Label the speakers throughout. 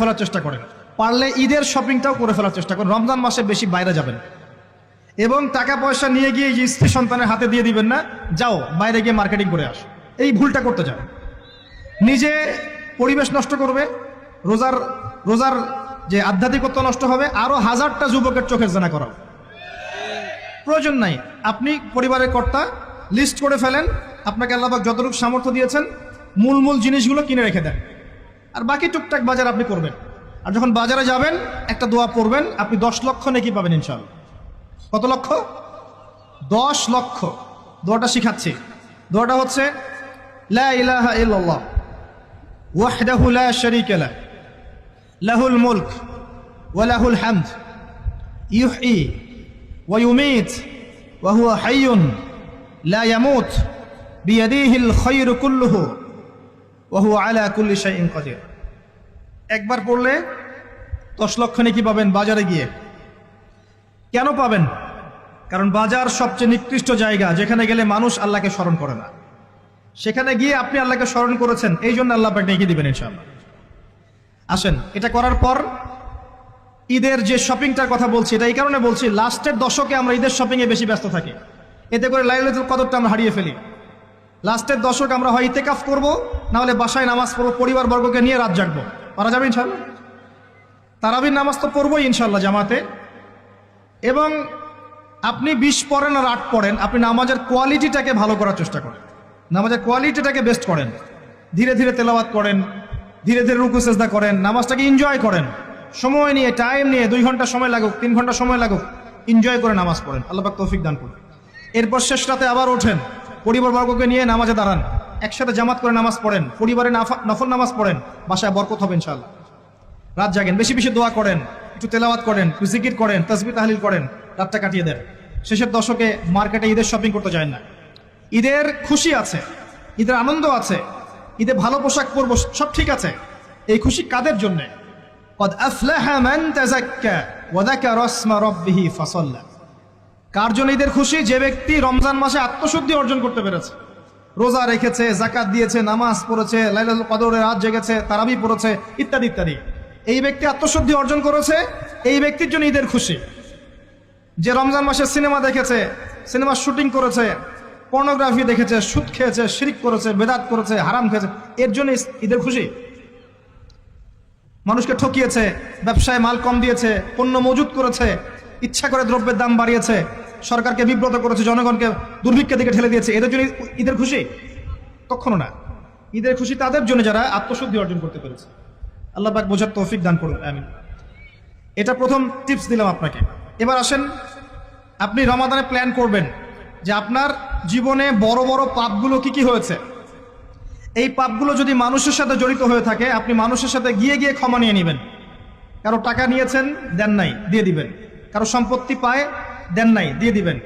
Speaker 1: ফেলার চেষ্টা করেন। পারলে ঈদের শপিংটাও করে ফেলার চেষ্টা করেন। রমজান মাসে বেশি বাইরে যাবেন। এবং টাকা পয়সা নিয়ে গিয়ে যে স্ত্রী সন্তানের হাতে দিয়ে দিবেন না, যাও, বাইরে গিয়ে মার্কেটিং করে আস। এই ভুলটা করতে যান। নিজে পরিবেশ নষ্ট করবে, রোজার রোজার যে আধ্যাত্মিকত্ব নষ্ট হবে আরও হাজারটা যুবকের চোখের জানা করা প্রয়োজন নাই। আপনি পরিবারের কর্তা লিস্ট করে ফেলেন, আপনাকে আল্লাহবাক যতটুকু সামর্থ্য দিয়েছেন, মূল মূল জিনিসগুলো কিনে রেখে দেন। আর বাকি টুকটাক বাজার আপনি করবেন। আর যখন বাজারে যাবেন, একটা দোয়া পড়বেন, আপনি দশ লক্ষ নাকি পাবেন ইনশাল্লাহ কত লক্ষ? দশ লক্ষ। দোয়াটা শিখাচ্ছি। দোয়াটা হচ্ছে ওয়াহদাহু লা শারীকা লাহ, লাহুল মুলক ওয়া লাহুল হামদ, ইউহয়ী ওয়া ইউমীত ওয়া হুয়া হাইয়ুন লা ইয়ামুত, বিয়াদিহিল খায়রু কুল্লুহু। ওয়া হুয়া আলা কুল্লি কাদির। একবার পড়লে দশ লক্ষ নাকি পাবেন বাজারে গিয়ে। কেন পাবেন? কারণ বাজার সবচেয়ে নিকৃষ্ট জায়গা, যেখানে গেলে মানুষ আল্লাহকে স্মরণ করে না। সেখানে গিয়ে আপনি আল্লাহকে স্মরণ করেছেন, এই জন্য আল্লাহ আপনাকে ডেকে দিবেন ইনশাআল্লাহ। আসেন, এটা করার পর ঈদের যে শপিংটার কথা বলছি, এটা এই কারণে বলছি, লাস্টের দশকে আমরা ঈদের শপিংয়ে বেশি ব্যস্ত থাকি। এতে করে লাইলাতুল কদরটা আমরা হারিয়ে ফেলি। লাস্টের দশক আমরা হয় ইতেকাফ করব না হলে বাসায় নামাজ পড়ব পরিবার বর্গকে নিয়ে রাত জাগবো। পারা যাবে ইনশাল্লাহ তারাবির নামাজ তো পড়বোই ইনশাল্লাহ জামাতে। এবং আপনি বিশ পড়েন আর আট পড়েন, আপনি নামাজের কোয়ালিটিটাকে ভালো করার চেষ্টা করেন। নামাজের কোয়ালিটিটাকে বেস্ট করেন। ধীরে ধীরে তেলাওয়াত করেন, ধীরে ধীরে রুকু, সেজদা করেন, নামাজটাকে এনজয় করেন। সময় নিয়ে টাইম নিয়ে, দুই ঘণ্টা সময় লাগুক, তিন ঘণ্টা সময় লাগুক এনজয় করে নামাজ পড়েন। আল্লাহ তৌফিক দান করুন। এরপর শেষ রাতে আবার ওঠেন। পরিবার বর্গকে নিয়ে নামাজে দাঁড়ান একসাথে জামাত করে নামাজ পড়েন পরিবারে নাফা- নফল নামাজ পড়েন বাসায় বরকত হবে ইনশাআল্লাহ রাত জাগেন বেশি বেশি দোয়া করেন একটু তেলাওয়াত করেন একটু জিকির করেন তসবি তাহলিল করেন রাতটা কাটিয়ে দেন শেষের দশকে মার্কেটে ঈদের শপিং করতে যায় না ঈদের খুশি আছে ঈদের আনন্দ আছে ঈদে ভালো পোশাক পরবো সব ঠিক আছে এই খুশি কাদের জন্যে قد أفلح من تزكى وذكر اسم ربه فصلى কার জন্য ঈদের খুশি যে ব্যক্তি রমজান মাসে আত্মশুদ্ধি অর্জন করতে পেরেছে। রোজা রেখেছে, জাকাত দিয়েছে, নামাজ পড়েছে, লাইলাতুল কদরে রাত জেগেছে, তারাবি পড়েছে, ইত্যাদি ইত্যাদি। এই ব্যক্তি আত্মশুদ্ধি অর্জন করেছে, এই ব্যক্তির জন্য ঈদের খুশি। যে রমজান মাসে সিনেমা দেখেছে সিনেমার শুটিং করেছে, পর্নোগ্রাফি দেখেছে, সুদ খেয়েছে, শিরিক করেছে, বেদাত করেছে, হারাম খেয়েছে, এর জন্য ঈদের খুশি। মানুষকে ঠকিয়েছে, ব্যবসায় মাল কম দিয়েছে, পণ্য মজুত করেছে ইচ্ছা করে দ্রব্যের দাম বাড়িয়েছে। সরকারকে বিব্রত করেছে, জনগণকে দুর্ভিক্ষের দিকে ঠেলে দিয়েছে। এদের জন্য ঈদের খুশি? কখনো না। ঈদের খুশি তাদের জন্য যারা আত্মশুদ্ধি অর্জন করতে পেরেছে। আল্লাহ পাক বোঝার তৌফিক দান করুন, আমিন। এটা প্রথম টিপস দিলাম আপনাকে। এবার আসেন, আপনি রমাদানে প্ল্যান করবেন যে আপনার জীবনে বড় বড় পাপগুলো কি কি হয়েছে। এই পাপগুলো যদি মানুষের সাথে জড়িত হয়ে থাকে, আপনি মানুষের সাথে গিয়ে গিয়ে ক্ষমা নিয়ে নেবেন। কারও টাকা নিয়েছেন, দেন নাই, দিয়ে দিবেন। কারও সম্পত্তি পায়, দেন নাই, দিয়ে দিবেন।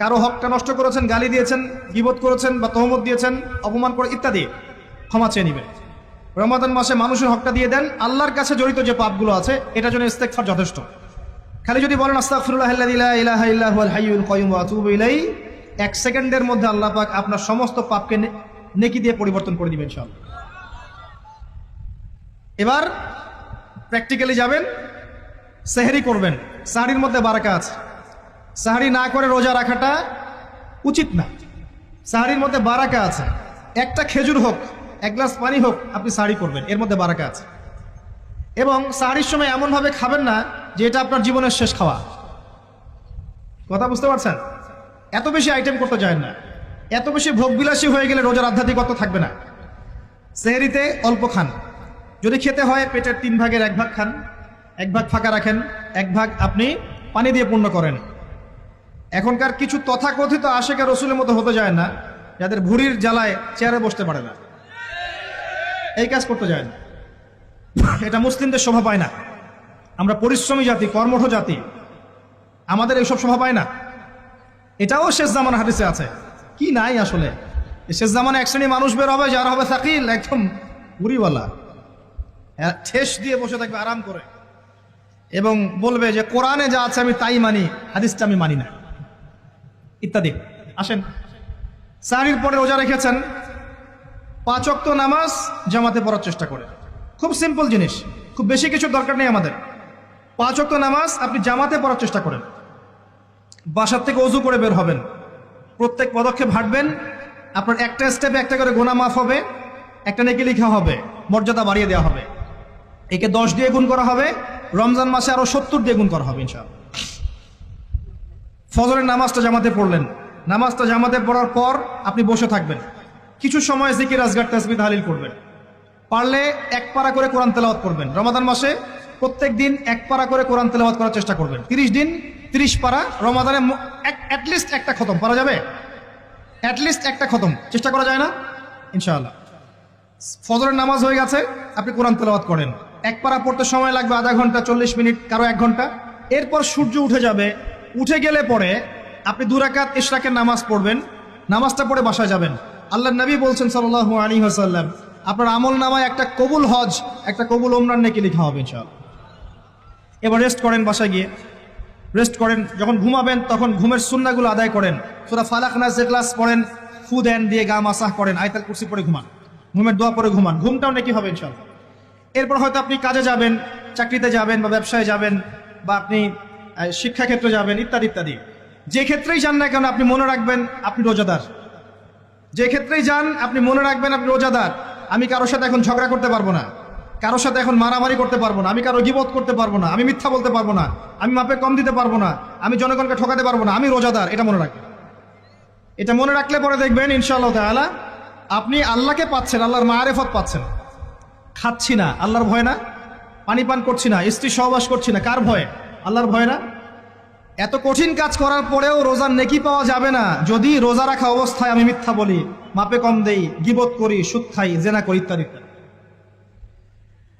Speaker 1: কারও হকটা নষ্ট করেছেন, গালি দিয়েছেন বিবোধ করেছেন বা তহমত দিয়েছেন, অপমান করে ইত্যাদি, ক্ষমা চেয়ে নেবেন। রমাদান মাসে মানুষের হকটা দিয়ে দেন, আল্লাহর কাছে জড়িত যে পাপগুলো আছে এটার জন্য ইস্তেকফার যথেষ্ট। খালি যদি বলেন ইলাইহি, এক সেকেন্ডের মধ্যে আল্লাহ পাক আপনার সমস্ত পাপকে নেকি দিয়ে পরিবর্তন করে দিবেন সব এবার প্র্যাকটিক্যালি যাবেন, সেহরি করবেন। সাহারির মধ্যে বারাকা আছে। সাহারি না করে রোজা রাখাটা উচিত না। সাহারির মধ্যে বারাকা আছে। একটা খেজুর হোক, এক গ্লাস পানি হোক, আপনি সাহারি করবেন। এর মধ্যে বারাকা আছে। এবং সাহারির সময় এমনভাবে খাবেন না যে এটা আপনার জীবনের শেষ খাওয়া। কথা বুঝতে পারছেন? এত বেশি আইটেম করতে যায় না। এত বেশি ভোগবিলাসী হয়ে গেলে রোজার আধ্যাত্মিকতা থাকবে না। সেহরিতে অল্প খান। যদি খেতে হয় পেটের তিন ভাগের এক ভাগ খান, এক ভাগ ফাঁকা রাখেন এক ভাগ আপনি পানি দিয়ে পূর্ণ করেন। এখনকার কিছু তথাকথিত আশেখা রসুলের মতো হতে যায় না যাদের ভুড়ির জ্বালায় চেয়ারে বসতে পারে না। এই কাজ করতে যায় না। এটা মুসলিমদের শোভা পায় না। আমরা পরিশ্রমী জাতি কর্মঠ জাতি। আমাদের এইসব শোভা পায় না। এটাও শেষ জামান হাদিসে আছে। কি নাই আসলে? শেষ জামানে এক শ্রেণি মানুষ বের হবে যারা হবে সাকিল একদম বুড়িওয়ালা হ্যাঁ, ঠেস দিয়ে বসে থাকবে আরাম করে। এবং বলবে যে কোরআনে যা আছে আমি তাই মানি, হাদিসটা আমি মানি না। ইত্যাদি। আসেন। সাহারির পরে রোজা রেখেছেন। পাঁচ অক্ত নামাজ জামাতে পড়ার চেষ্টা করে। খুব সিম্পল জিনিস। খুব বেশি কিছু দরকার নেই আমাদের। পাঁচ ওয়াক্ত নামাজ আপনি জামাতে পড়ার চেষ্টা করেন। বাসার থেকে অজু করে বের হবেন। প্রত্যেক পদক্ষেপ হাঁটবেন। আপনার একটা স্টেপে একটা করে গোনা মাফ হবে। একটা নেকি লিখা হবে। মর্যাদা বাড়িয়ে দেওয়া হবে। একে দশ দিয়ে গুণ করা হবে। রমজান মাসে আরও সত্তর দিয়ে গুণ করা হবে, ইনশাআল্লাহ। ফজরের নামাজটা জামাতে পড়লেন। নামাজটা জামাতে পড়ার পর আপনি বসে থাকবেন। কিছু সময় জিকির, আজগার তাসবি তাহলিল করবেন। পারলে এক পারা করে কোরআন তেলাওয়াত করবেন। রমাদান মাসে প্রত্যেক দিন এক পারা করে কোরআন তেলাওয়াত করার চেষ্টা করবেন। তিরিশ দিন তিরিশ পারা, রমাদানে অ্যাটলিস্ট একটা খতম। পারা যাবে? অ্যাটলিস্ট একটা খতম। চেষ্টা করা যায় না? ইনশাআল্লাহ। ফজরের নামাজ হয়ে গেছে, আপনি কোরআন তেলাওয়াত করেন। এক পারা পড়তে সময় লাগবে আধা ঘণ্টা, চল্লিশ মিনিট, কারও এক ঘণ্টা। এরপর সূর্য উঠে যাবে। উঠে গেলে পরে আপনি দুরাকাত ইশরাকের নামাজ পড়বেন। নামাজটা পড়ে বাসায় যাবেন। আল্লাহ নবী বলছেন সাল্লাহ আলী হাসাল্লাম আপনার আমল নামায় একটা কবুল হজ, একটা কবুল ওমরান নাকি লেখা হবে ইনশাআল্লাহ। এবার রেস্ট করেন বাসায় গিয়ে। রেস্ট করেন, যখন ঘুমাবেন, তখন ঘুমের সুন্নাগুলো আদায় করেন। সুরা ফালাক নাজ ক্লাস পড়েন, ফু দেন, দিয়ে গা মাসাহ করেন, আয়তাল কুর্সি পরে ঘুমান। ঘুমের দোয়া পরে ঘুমান। ঘুমটাও নাকি হবে ইনশাআল্লাহ। এরপর হয়তো আপনি কাজে যাবেন, চাকরিতে যাবেন বা ব্যবসায় যাবেন বা আপনি শিক্ষাক্ষেত্রে যাবেন, ইত্যাদি ইত্যাদি। যে ক্ষেত্রেই যান না কেন আপনি মনে রাখবেন আপনি রোজাদার। যে ক্ষেত্রেই যান, আপনি মনে রাখবেন আপনি রোজাদার। আমি কারোর সাথে এখন ঝগড়া করতে পারব না। কারোর সাথে এখন মারামারি করতে পারব না। আমি কারও গিবত করতে পারব না। আমি মিথ্যা বলতে পারব না। আমি মাপে কম দিতে পারব না। আমি জনগণকে ঠকাতে পারব না। আমি রোজাদার, এটা মনে রাখবেন। এটা মনে রাখলে পরে দেখবেন, ইনশাআল্লাহ তাআলা, আপনি আল্লাহকে পাচ্ছেন, আল্লাহর মায়ারেফত পাচ্ছেন। খাচ্ছি না, আল্লাহর ভয় না? পানি পান করছি না, স্ত্রী সহবাস করছি না, কার ভয়ে? আল্লাহর ভয় না? এত কঠিন কাজ করার পরেও রোজার নেকি পাওয়া যাবে না। যদি রোজা রাখা অবস্থায় আমি মিথ্যা বলি, মাপে কম দেই, গিবত করি, সুদ খাই, জেনা করি ইত্যাদি। ইত্যাদি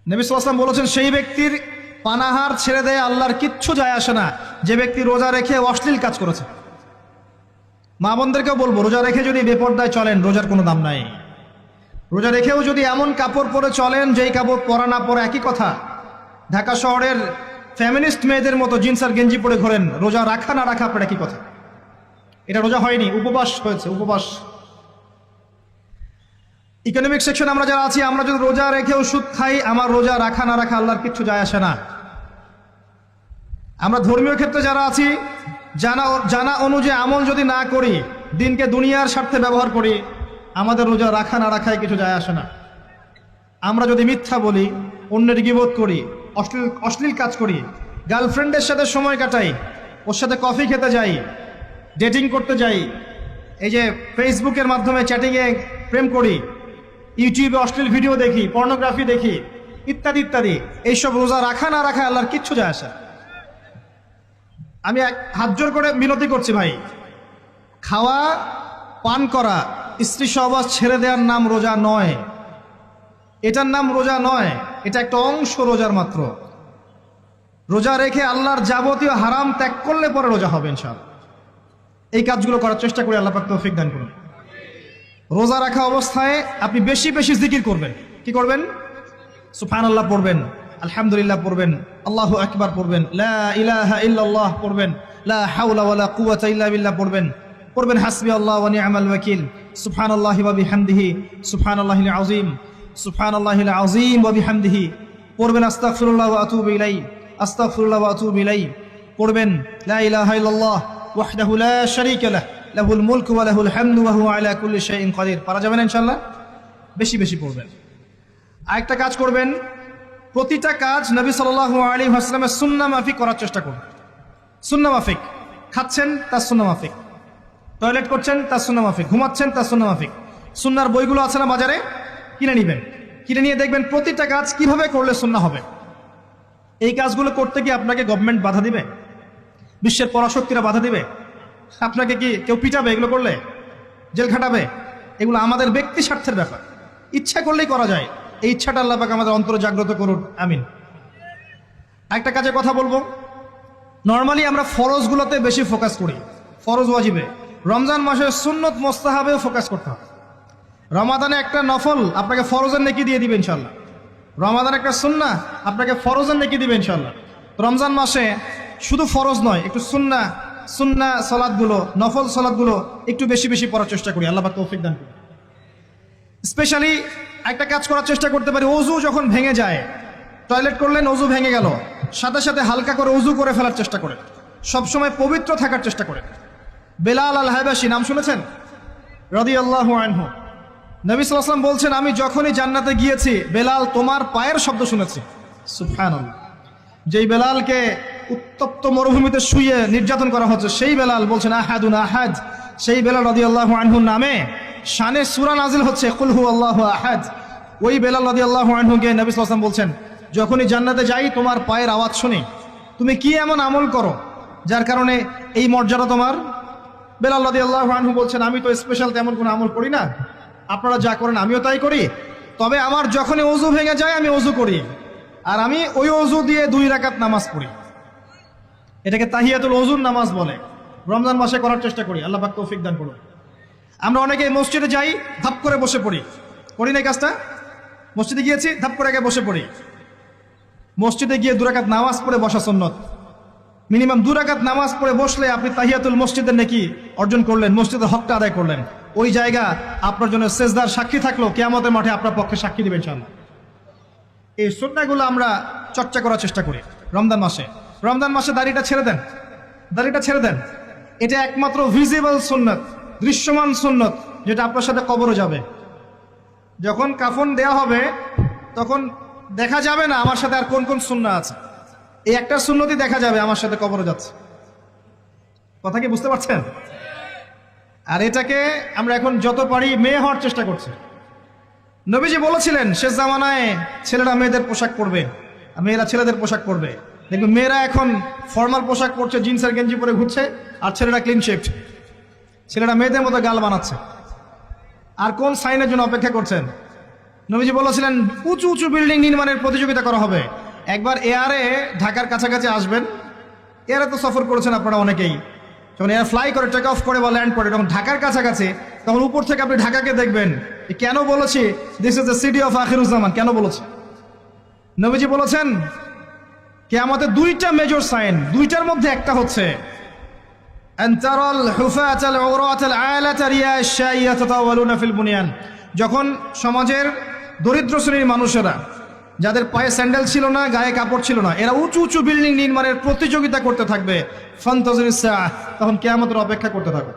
Speaker 1: নবী বলেছেন, সেই ব্যক্তির পানাহার ছেড়ে দেয় আল্লাহর কিচ্ছু যায় আসে না। যে ব্যক্তি রোজা রেখে অশ্লীল কাজ করেছে। মা বোনদেরকেও বলব, রোজা রেখে যদি বেপর্দায় চলেন, রোজার কোনো দাম নাই। রোজা রেখেও যদি এমন কাপড় পরে চলেন, যেই কাপড় পরা না পরে একই কথা। ঢাকা শহরের ফ্যামিনিস্ট মেয়েদের মতো জিন্স আর গেঞ্জি পরে ঘোরেন, রোজা রাখা না রাখা আপনার একই কথা। এটা রোজা হয়নি, উপবাস হয়েছে, উপবাস। ইকোনমিক সেকশন আমরা যারা আছি, আমরা যদি রোজা রেখেও সুদ খাই, আমার রোজা রাখা না রাখা আল্লাহর কিচ্ছু যায় আসে না। আমরা ধর্মীয় ক্ষেত্রে যারা আছি, জানা জানা অনুযায়ী আমল যদি না করি, দিনকে দুনিয়ার স্বার্থে ব্যবহার করি আমাদের রোজা রাখা না রাখায় কিছু যায় আসে না। আমরা যদি মিথ্যা বলি, অন্যের গিবোধ করি, অশ্লীল অশ্লীল কাজ করি, গার্লফ্রেন্ডের সাথে সময় কাটাই, ওর সাথে কফি খেতে যাই, ডেটিং করতে যাই, এই যে ফেসবুকের মাধ্যমে চ্যাটিংয়ে প্রেম করি, ইউটিউবে অশ্লীল ভিডিও দেখি, পর্নোগ্রাফি দেখি, ইত্যাদি ইত্যাদি, এইসব রোজা রাখা না রাখা আল্লাহর কিচ্ছু যায় আসে আমি এক হাত জোর করে মিনতি করছি ভাই। খাওয়া, পান করা স্ত্রী সহবাস ছেড়ে দেওয়ার নাম রোজা নয়। এটার নাম রোজা নয়। এটা একটা অংশ রোজার মাত্র। রোজা রেখে আল্লাহর যাবতীয় হারাম ত্যাগ করলে পরে রোজা হবে ইনশাআল্লাহ। এই কাজগুলো করার চেষ্টা করি, আল্লাহ পাক তৌফিক দান করুন। রোজা রাখা অবস্থায় আপনি বেশি বেশি জিকির করবেন। কি করবেন? সুফান আল্লাহ পড়বেন, আলহামদুলিল্লাহ পড়বেন, আল্লাহু আকবার পড়বেন, লা পড়বেন লা পড়বেন। পড়বেন হাসবি আল্লাহ নি'মাল ওয়াকিল। সুবহানাল্লাহি ওয়া বিহামদিহি, সুবহানাল্লাহিল আযীম সুবহানাল্লাহিল আযীম ওয়া বিহামদিহি। পড়বেন আস্তাগফিরুল্লাহ ওয়া আতুবু ইলাই আস্তাগফিরুল্লাহ ওয়া আতুবু ইলাই পড়বেন, লা ইলাহা ইল্লাল্লাহ ওয়াহদাহু লা শারীকা লাহ, লাহুল মুলকু ওয়া লাহুল হামদু ওয়া হুয়া আলা কুল্লি শাইইন কাদির পারা যাবে না ইনশাআল্লাহ? বেশি বেশি পড়বেন। আরেকটা কাজ করবেন, প্রতিটা কাজ নবী সাল্লাল্লাহু আলাইহি ওয়াসাল্লামের সুন্নাহ মাফিক করার চেষ্টা করুন সুন্নাহ মাফিক। খাচ্ছেন, তার সুন্নাহ মাফিক। টয়লেট করছেন, তার সুন্নাহ মাফিক। ঘুমাচ্ছেন, তার সুন্নাহ মাফিক। সুন্নার বইগুলো আছে না বাজারে? কিনে নিবেন। কিনে নিয়ে দেখবেন প্রতিটা কাজ কীভাবে করলে সুন্না হবে? এই কাজগুলো করতে কি আপনাকে গভর্নমেন্ট বাধা দিবে? বিশ্বের পরাশক্তিরা বাধা দিবে? আপনাকে কি কেউ পিটাবে এগুলো করলে? জেল খাটাবে? এগুলো আমাদের ব্যক্তি স্বার্থের ব্যাপার। ইচ্ছা করলেই করা যায়। এই ইচ্ছাটা আল্লাহ পাক আমাদের অন্তর জাগ্রত করুন। আমিন। একটা কাজে কথা বলব। নর্মালি আমরা ফরজগুলোতে বেশি ফোকাস করি। ফরজ ওয়াজিবে। রমজান মাসের সুন্নত মোস্তাহাবেও ফোকাস করতে হবে। রমাদানে একটা নফল আপনাকে ফরজের নেকি দিয়ে দিবে ইনশাল্লাহ। রমাদান একটা সুন্না আপনাকে ফরজের নেকি দিবে ইনশাল্লাহ। রমজান মাসে শুধু ফরজ নয়, একটু সুন্না সুন্না সলাদগুলো, নফল সলাদগুলো একটু বেশি বেশি পড়ার চেষ্টা করি, আল্লাহ তৌফিক দান করি স্পেশালি একটা কাজ করার চেষ্টা করতে পারি অজু যখন ভেঙে যায়, টয়লেট করলেন অজু ভেঙে গেল, সাথে সাথে হালকা করে অজু করে ফেলার চেষ্টা করেন। সবসময় পবিত্র থাকার চেষ্টা করেন। বেলাল আল হায়বাসী নাম শুনেছেন? রদি আল্লাহ আনহু। নবী সাল্লাম বলছেন, আমি যখনই জান্নাতে গিয়েছি, বেলাল তোমার পায়ের শব্দ শুনেছি। সুফান যেই বেলালকে উত্তপ্ত মরুভূমিতে শুয়ে নির্যাতন করা হচ্ছে, সেই বেলাল বলছেন, আহাদুন আহাদ। সেই বেলাল রদি আল্লাহ আনহুর নামে শানে সুরা নাজিল হচ্ছে কুলহু আল্লাহ আহাদ। ওই বেলাল রদি আল্লাহ আনহুকে নবী সাল্লাম বলছেন, যখনই জান্নাতে যাই, তোমার পায়ের আওয়াজ শুনি। তুমি কি এমন আমল করো, যার কারণে এই মর্যাদা তোমার বেলাল রদি আল্লাহ আনহু বলছেন, আমি তো স্পেশাল তেমন কোনো আমল করি না। আপনারা যা করেন আমিও তাই করি। তবে আমার যখনই অজু ভেঙে যায়, আমি অজু করি। আর আমি ওই অজু দিয়ে দুই রাকাত নামাজ পড়ি। এটাকে তাহিয়াতুল অজুর নামাজ বলে। রমজান মাসে করার চেষ্টা করি। আল্লাহ পাক তৌফিক দান করুন। আমরা অনেকে মসজিদে যাই, ধাপ করে বসে পড়ি। করি না কাজটা? মসজিদে গিয়েছি, ধাপ করে আগে বসে পড়ি। মসজিদে গিয়ে দুরাকাত নামাজ পড়ে বসা সন্ন্যত মিনিমাম দুরাকাত নামাজ পড়ে বসলে আপনি তাহিয়াতুল মসজিদের নাকি অর্জন করলেন, মসজিদের হকটা আদায় করলেন। ওই জায়গা আপনার জন্য সেজদার সাক্ষী থাকল, কেয়ামতের মাঠে আপনার পক্ষে সাক্ষী দিবেন ইনশাআল্লাহ। এই সুন্নাগুলো আমরা চর্চা করার চেষ্টা করি রমজান মাসে। রমজান মাসে দাড়িটা ছেড়ে দেন। দাড়িটা ছেড়ে দেন। এটা একমাত্র ভিজিবল সুন্নত, দৃশ্যমান সুন্নত, যেটা আপনার সাথে কবরও যাবে। যখন কাফন দেয়া হবে, তখন দেখা যাবে না আমার সাথে আর কোন কোন সুন্না আছে। এই একটা সুন্নতি দেখা যাবে আমার সাথে কবরে যাচ্ছে। কথা কি বুঝতে পারছেন? আর এটাকে আমরা এখন যত পারি মেয়ে হওয়ার চেষ্টা করছি। নবীজি বলেছিলেন, শেষ জামানায় ছেলেরা মেয়েদের পোশাক পরবে মেয়েরা ছেলেদের পোশাক পরবে। দেখবেন মেয়েরা এখন ফর্মাল পোশাক পরছে, জিন্সের গেঞ্জি পরে ঘুরছে, আর ছেলেরা ক্লিন শেপড ছেলেরা মেয়েদের মতো গাল বানাচ্ছে। আর কোন সাইনের জন্য অপেক্ষা করছেন? নবীজি বলেছিলেন, উঁচু উঁচু বিল্ডিং নির্মাণের প্রতিযোগিতা করা হবে। একবার এয়ারে ঢাকার কাছাকাছি আসবেন। এয়ারে তো সফর করেছেন আপনারা অনেকেই। যখন এয়ার ফ্লাই করে টেক অফ করে বা ল্যান্ড করে, যখন ঢাকার কাছাকাছি, তখন উপর থেকে আপনি ঢাকাকে দেখবেন। কেন বলেছি? This is the city of Akhiruzzaman কেন বলেছে? নবীজি বলেছেন কে আমাদের দুইটা মেজর সাইন দুইটার মধ্যে একটা হচ্ছে যখন সমাজের দরিদ্র শ্রেণির মানুষেরা যাদের পায়ে স্যান্ডেল ছিল না, গায়ে কাপড় ছিল না, এরা উঁচু উঁচু বিল্ডিং নির্মাণের প্রতিযোগিতা করতে থাকবে। ফান্তাজুর তখন কেয়ামতের অপেক্ষা করতে থাকবে